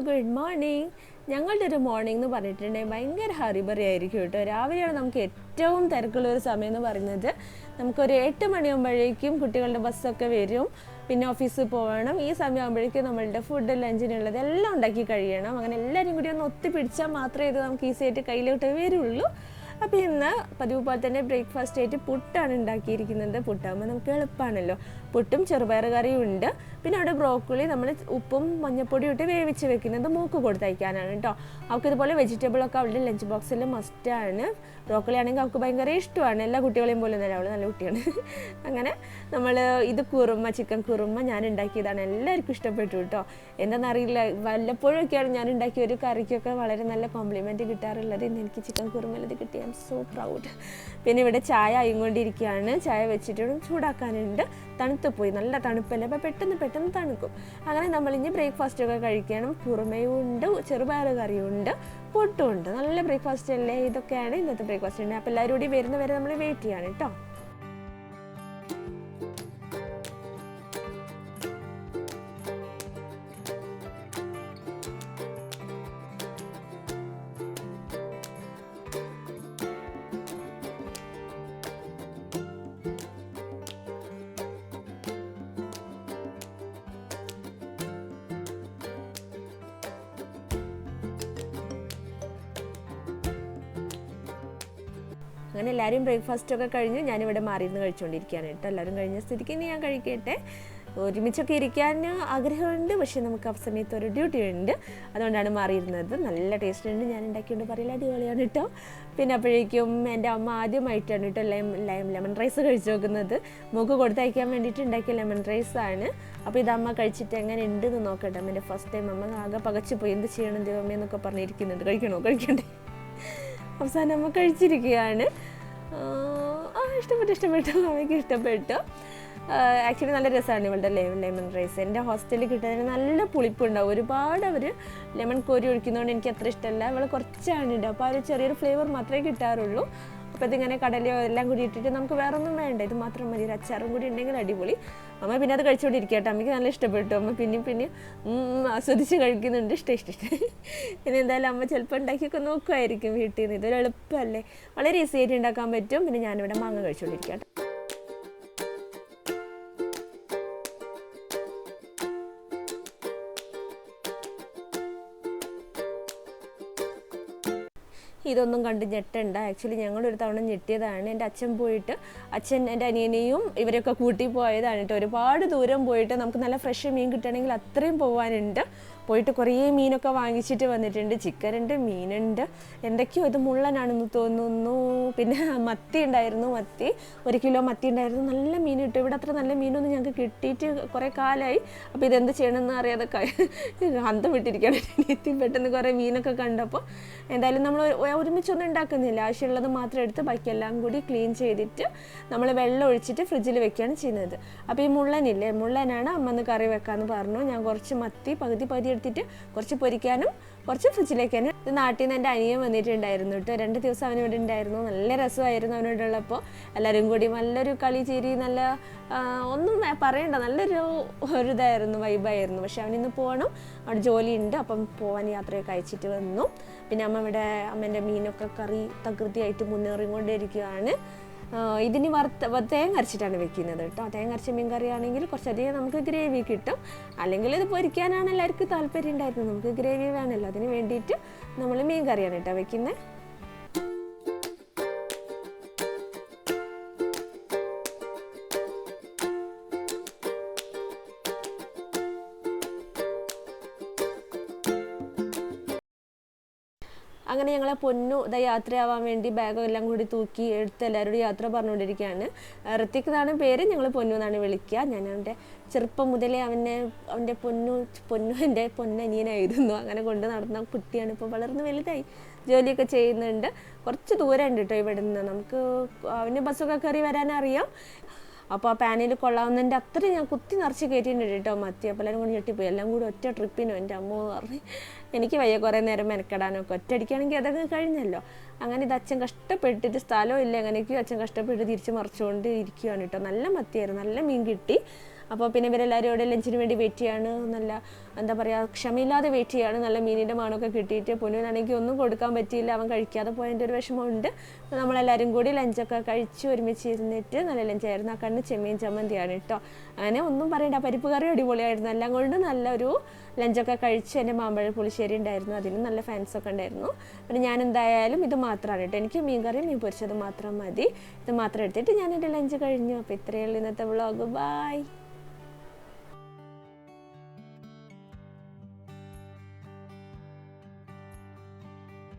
Good morning ഞങ്ങളുടെ ഒരു morning എന്ന് പറഞ്ഞിട്ടുണ്ടെങ്കിൽ ഭയങ്കര ഹറിബറി ആയിരിക്കും കേട്ടോ. രാവിലെയാണ് നമുക്ക് ഏറ്റവും തിരക്കുള്ള ഒരു സമയം എന്ന് പറയുന്നത്. നമുക്കൊരു എട്ട് മണിയാകുമ്പോഴേക്കും കുട്ടികളുടെ ബസ്സൊക്കെ വരും. പിന്നെ ഓഫീസിൽ പോകണം ഈ സമയമാകുമ്പോഴേക്കും നമ്മളുടെ ഫുഡ് ലഞ്ചിനുള്ളത് എല്ലാം ഉണ്ടാക്കി കഴിയണം. അങ്ങനെ എല്ലാവരും കൂടി ഒന്ന് ഒത്തിപ്പിടിച്ചാൽ മാത്രമേ ഇത് നമുക്ക് ഈസി ആയിട്ട് കയ്യിലോട്ട് വരുള്ളൂ. അപ്പോൾ ഇന്ന് പതിവ് പോലെ തന്നെ ബ്രേക്ക്ഫാസ്റ്റ് ആയിട്ട് പുട്ടാണ് ഉണ്ടാക്കിയിരിക്കുന്നത്. പുട്ടാകുമ്പോൾ നമുക്ക് എളുപ്പമാണല്ലോ പുട്ടും ചെറുപയർ കറിയും ഉണ്ട്. പിന്നെ അവിടെ ബ്രോക്കോളി നമ്മൾ ഉപ്പും മഞ്ഞപ്പൊടിയും ഇട്ട് വേവിച്ച് വെക്കുന്നത് മൂക്ക് കൊടുത്തയക്കാനാണ് കേട്ടോ അവൾക്ക് ഇതുപോലെ വെജിറ്റബിളൊക്കെ അവളുടെ ലഞ്ച് ബോക്സിൽ മസ്റ്റാണ് ബ്രോക്കോളി ആണെങ്കിൽ അവൾക്ക് ഭയങ്കര ഇഷ്ടമാണ്. എല്ലാ കുട്ടികളെയും പോലെ തന്നെ അവൾ നല്ല കുട്ടിയാണ്. അങ്ങനെ നമ്മൾ ഇത് കുറുമ ചിക്കൻ കുറുമ ഞാൻ ഉണ്ടാക്കിയതാണ്. എല്ലാവർക്കും ഇഷ്ടപ്പെട്ടു കേട്ടോ എന്താണെന്നറിയില്ല വല്ലപ്പോഴൊക്കെയാണ് ഞാൻ ഉണ്ടാക്കിയ ഒരു കറിക്കൊക്കെ വളരെ നല്ല കോംപ്ലിമെന്റ് കിട്ടാറുള്ളത് ഇന്ന് എനിക്ക് ചിക്കൻ കുറുമല്ലത് കിട്ടി ഐ എം സോ പ്രൗഡ് പിന്നെ ഇവിടെ ചായ ആയിക്കൊണ്ടിരിക്കുകയാണ്. ചായ വെച്ചിട്ട് ചൂടാക്കാനുണ്ട്. തണുത്ത് പോയി. നല്ല തണുപ്പല്ലേ? അപ്പോൾ പെട്ടെന്ന് പെട്ടെന്ന് തണുക്കും. അങ്ങനെ നമ്മളിനി ബ്രേക്ക്ഫാസ്റ്റ് ഒക്കെ കഴിക്കണം കുറുമയുണ്ട് ചെറുപയർ കറിയുണ്ട് ഉണ്ട് പുട്ടും ഉണ്ട് നല്ല ബ്രേക്ക്ഫാസ്റ്റ് അല്ലേ? ഇതൊക്കെയാണ് ഇന്നത്തെ ബ്രേക്ക്ഫാസ്റ്റ് ഉണ്ട് അപ്പോൾ എല്ലാവരും കൂടി വരുന്നവരെ നമ്മൾ വെയിറ്റ് ചെയ്യാണ് കേട്ടോ. അങ്ങനെ എല്ലാവരും ബ്രേക്ക്ഫാസ്റ്റ് ഒക്കെ കഴിഞ്ഞ് ഞാനിവിടെ മാറിയിരുന്ന് കഴിച്ചുകൊണ്ടിരിക്കുകയാണ് കേട്ടോ. എല്ലാവരും കഴിഞ്ഞ സ്ഥിതിക്ക് ഇനി ഞാൻ കഴിക്കട്ടെ. ഒരുമിച്ചൊക്കെ ഇരിക്കാൻ ആഗ്രഹമുണ്ട് പക്ഷേ നമുക്ക് ആ സമയത്ത് ഒരു ഡ്യൂട്ടി ഉണ്ട്. അതുകൊണ്ടാണ് മാറിയിരുന്നത്. നല്ല ടേസ്റ്റ് ഉണ്ട്. ഞാൻ ഉണ്ടാക്കിയോണ്ട് പറയില്ല അടിപൊളിയാണ് കേട്ടോ. പിന്നെ അപ്പോഴേക്കും എന്റെ അമ്മ ആദ്യമായിട്ടാണ് കേട്ടോ ലൈം ലൈം ലെമൺ റൈസ് കഴിച്ചു നോക്കുന്നത്. മൂക്ക് കൊടുത്തയക്കാൻ വേണ്ടിയിട്ട് ഉണ്ടാക്കിയ ലെമൺ റൈസ് ആണ്. അപ്പോൾ ഇത് അമ്മ കഴിച്ചിട്ട് എങ്ങനെ ഉണ്ടെന്ന് നോക്കട്ടെ. അമ്മേന്റെ ഫസ്റ്റ് ടൈം അമ്മ ആകെ പകച്ചു പോയി എന്ത് ചെയ്യണം ദൈവമേ എന്നൊക്കെ പറഞ്ഞിരിക്കുന്നുണ്ട്. കഴിക്കണോ? കഴിക്കണ്ടേ? അവസാനം അമ്മ കഴിച്ചിരിക്കുകയാണ്. ആ ഇഷ്ടപ്പെട്ടു ഇഷ്ടപ്പെട്ടു. അമ്മയ്ക്ക് ഇഷ്ടപ്പെട്ടു. ആക്ച്വലി നല്ല രസമാണ് ഇവളുടെ ലെമൺ ലെമൺ റൈസ് എന്റെ ഹോസ്റ്റലിൽ കിട്ടുന്നതിന് നല്ല പുളിപ്പുണ്ടാവും. ഒരുപാട് അവർ ലെമൺ കോരി ഒഴിക്കുന്നതുകൊണ്ട് എനിക്ക് അത്ര ഇഷ്ടമല്ല. ഇവൾ കുറച്ചാണ് ഇടുക. അപ്പോൾ ആ ഒരു ചെറിയൊരു ഫ്ലേവർ മാത്രമേ കിട്ടാറുള്ളൂ. അപ്പോൾ ഇതിങ്ങനെ കടലയോ എല്ലാം കൂടി ഇട്ടിട്ട് നമുക്ക് വേറൊന്നും വേണ്ട. ഇത് മാത്രം മതി. ഒരു അച്ചാറും കൂടി ഉണ്ടെങ്കിൽ അടിപൊളി. അമ്മ പിന്നെ അത് കഴിച്ചുകൊണ്ടിരിക്കട്ടെ അമ്മയ്ക്ക് നല്ല ഇഷ്ടപ്പെട്ടു. അമ്മ പിന്നെയും പിന്നെയും ആസ്വദിച്ച് കഴിക്കുന്നുണ്ട്. ഇഷ്ടം ഇഷ്ടം ഇഷ്ടം. പിന്നെ എന്തായാലും അമ്മ ചിലപ്പോൾ ഉണ്ടാക്കിയൊക്കെ നോക്കുമായിരിക്കും വീട്ടിൽ നിന്ന്. ഇതൊരു എളുപ്പമല്ലേ? വളരെ ഈസി ആയിട്ട് ഉണ്ടാക്കാൻ പറ്റും. പിന്നെ ഞാനിവിടെ മാങ്ങ കഴിച്ചുകൊണ്ടിരിക്കട്ടെ ഇതൊന്നും കണ്ട് ഞെട്ടണ്ട. ആക്ച്വലി ഞങ്ങളൊരു തവണ ഞെട്ടിയതാണ്. എന്റെ അച്ഛൻ പോയിട്ട് അച്ഛൻ എന്റെ അനിയനെയും ഇവരൊക്കെ കൂട്ടി പോയതാണ് കേട്ടോ. ഒരുപാട് ദൂരം പോയിട്ട് നമുക്ക് നല്ല ഫ്രഷ് മീൻ കിട്ടണമെങ്കിൽ അത്രയും പോകാനുണ്ട് പോയിട്ട് കുറേ മീനൊക്കെ വാങ്ങിച്ചിട്ട് വന്നിട്ടുണ്ട്. ചിക്കനുണ്ട് മീനുണ്ട്. എന്തൊക്കെയോ ഇത് മുള്ളനാണെന്ന് തോന്നുന്നു. പിന്നെ മത്തി ഉണ്ടായിരുന്നു. മത്തി ഒരു കിലോ മത്തി ഉണ്ടായിരുന്നു. നല്ല മീൻ കിട്ടും. ഇവിടെ അത്ര നല്ല മീനൊന്നും ഞങ്ങൾക്ക് കിട്ടിയിട്ട് കുറേ കാലമായി അപ്പോൾ ഇതെന്ത് ചെയ്യണമെന്ന് അറിയാതെ അന്തം വിട്ടിരിക്കുകയാണ്. എത്തി പെട്ടെന്ന് കുറേ മീനൊക്കെ കണ്ടപ്പോൾ എന്തായാലും നമ്മൾ ഒരുമിച്ചൊന്നും ഉണ്ടാക്കുന്നില്ല ആവശ്യമുള്ളത് മാത്രം എടുത്ത് ബാക്കിയെല്ലാം കൂടി ക്ലീൻ ചെയ്തിട്ട് നമ്മൾ വെള്ളം ഒഴിച്ചിട്ട് ഫ്രിഡ്ജിൽ വെക്കുകയാണ് ചെയ്യുന്നത്. അപ്പോൾ ഈ മുള്ളനില്ലേ? മുള്ളനാണ് അമ്മന്ന് കറി വെക്കാമെന്ന് പറഞ്ഞു. ഞാൻ കുറച്ച് മത്തി പകുതി പകുതി എടുത്തിട്ട് കുറച്ച് പൊരിക്കാനും കുറച്ച് ഫ്രിഡ്ജിലേക്കാണ് ഇത് നാട്ടിൽ നിന്ന് എന്റെ അനിയൻ വന്നിട്ടുണ്ടായിരുന്നു കേട്ടോ. രണ്ട് ദിവസം അവൻ ഇവിടെ ഉണ്ടായിരുന്നു. നല്ല രസമായിരുന്നു അവനോടുള്ളപ്പോൾ എല്ലാവരും കൂടി നല്ലൊരു കളി ചിരി നല്ല ഒന്നും പറയണ്ട. നല്ലൊരു ഒരു ഇതായിരുന്നു വൈബായിരുന്നു പക്ഷെ അവനിന്ന് പോകണം. അവിടെ ജോലിയുണ്ട്. അപ്പം പോകാൻ യാത്രയൊക്കെ അയച്ചിട്ട് വന്നു. പിന്നെ അമ്മ ഇവിടെ അമ്മേന്റെ മീനൊക്കെ കറി തകൃതിയായിട്ട് മുന്നേറിക്കൊണ്ടിരിക്കുകയാണ് ഇതിന് വറുത്ത തേങ്ങ അരച്ചിട്ടാണ് വെക്കുന്നത് കേട്ടോ. തേങ്ങ അരച്ച മീൻ കറി ആണെങ്കിൽ കുറച്ചധികം നമുക്ക് ഗ്രേവി കിട്ടും. അല്ലെങ്കിൽ ഇത് പൊരിക്കാനാണ് എല്ലാവർക്കും താല്പര്യം ഉണ്ടായിരുന്നത്. നമുക്ക് ഗ്രേവി വേണമല്ലോ. അതിന് വേണ്ടിയിട്ട് നമ്മൾ മീൻ കറിയാണ് കേട്ടോ വെക്കുന്നത്. അങ്ങനെ ഞങ്ങളെ പൊന്നു ഇതാ യാത്രയാവാൻ വേണ്ടി ബാഗും എല്ലാം കൂടി തൂക്കി എടുത്ത് എല്ലാവരോടും യാത്ര പറഞ്ഞുകൊണ്ടിരിക്കുകയാണ്. ഋത്തിക് എന്നാണ് പേര്. ഞങ്ങൾ പൊന്നു എന്നാണ് വിളിക്കുക. ഞാൻ അവന്റെ ചെറുപ്പം മുതലേ അവനെ അവന്റെ പൊന്നു പൊന്നു എന്റെ പൊന്നനിയനായിരുന്നു അങ്ങനെ കൊണ്ട് നടന്ന കുട്ടിയാണ്. ഇപ്പോൾ വളർന്ന് വലുതായി ജോലിയൊക്കെ ചെയ്യുന്നുണ്ട്. കുറച്ച് ദൂരം ഉണ്ട് കേട്ടോ ഇവിടെ നിന്ന് നമുക്ക് അവന് ബസ്സൊക്കെ കയറി വരാനറിയാം. അപ്പോൾ ആ പാനിൽ കൊള്ളാവുന്നതിന്റെ അത്രയും ഞാൻ കുത്തി നിറച്ച് കയറ്റിയിട്ടുണ്ട് കേട്ടോ. മത്തി അപ്പോൾ എല്ലാവരും കൂടി ഞെട്ടിപ്പോയി. എല്ലാം കൂടി ഒറ്റ ട്രിപ്പിനും? എന്റെ അമ്മ പറഞ്ഞു എനിക്ക് വയ്യ കുറേ നേരം മെനക്കെടാനൊക്കെ. ഒറ്റയടിക്കുകയാണെങ്കിൽ അതൊക്കെ കഴിഞ്ഞല്ലോ. അങ്ങനെ ഇത് അച്ഛൻ കഷ്ടപ്പെട്ടിട്ട് സ്ഥലവും ഇല്ല. അച്ഛൻ കഷ്ടപ്പെട്ട് തിരിച്ച് മറിച്ചുകൊണ്ട് ഇരിക്കുകയാണ് കേട്ടോ. നല്ല മത്തിയായിരുന്നു. നല്ല മീൻ കിട്ടി. അപ്പോൾ പിന്നെ ഇവരെല്ലാവരും ഇവിടെ ലഞ്ചിന് വേണ്ടി വെയിറ്റ് ചെയ്യാണ്. നല്ല എന്താ പറയുക ക്ഷമയില്ലാതെ വെയിറ്റ് ചെയ്യാണ്. നല്ല മീനിന്റെ മണമൊക്കെ കിട്ടിയിട്ട് പൊന്നുവിനാണെങ്കിൽ ഒന്നും കൊടുക്കാൻ പറ്റിയില്ല. അവൻ കഴിക്കാതെ പോയതിന്റെ ഒരു വിഷമമുണ്ട്. നമ്മളെല്ലാവരും കൂടി ലഞ്ചൊക്കെ കഴിച്ച് ഒരുമിച്ച് ഇരുന്നിട്ട് നല്ല ലഞ്ചായിരുന്നു ആ കണ്ണ് ചെമ്മീൻ ചമ്മന്തിയാണ് കേട്ടോ. അങ്ങനെ ഒന്നും പറയണ്ട. പരിപ്പ് കറി അടിപൊളിയായിരുന്നു. എല്ലാം കൊണ്ടും നല്ലൊരു ലഞ്ചൊക്കെ കഴിച്ച് എന്റെ മാമ്പഴ പുളിശ്ശേരി ഉണ്ടായിരുന്നു. അതിനും നല്ല ഫാൻസൊക്കെ ഉണ്ടായിരുന്നു. പിന്നെ ഞാൻ എന്തായാലും ഇത് മാത്രമാണ് കേട്ടോ. എനിക്ക് മീൻ കറി മീൻ പൊരിച്ചത് മാത്രം മതി. ഇത് മാത്രം എടുത്തിട്ട് ഞാൻ എന്റെ ലഞ്ച് കഴിഞ്ഞു. അപ്പോൾ ഇത്രയേ ഉള്ളൂ ഇന്നത്തെ വ്ളോഗ് ബൈ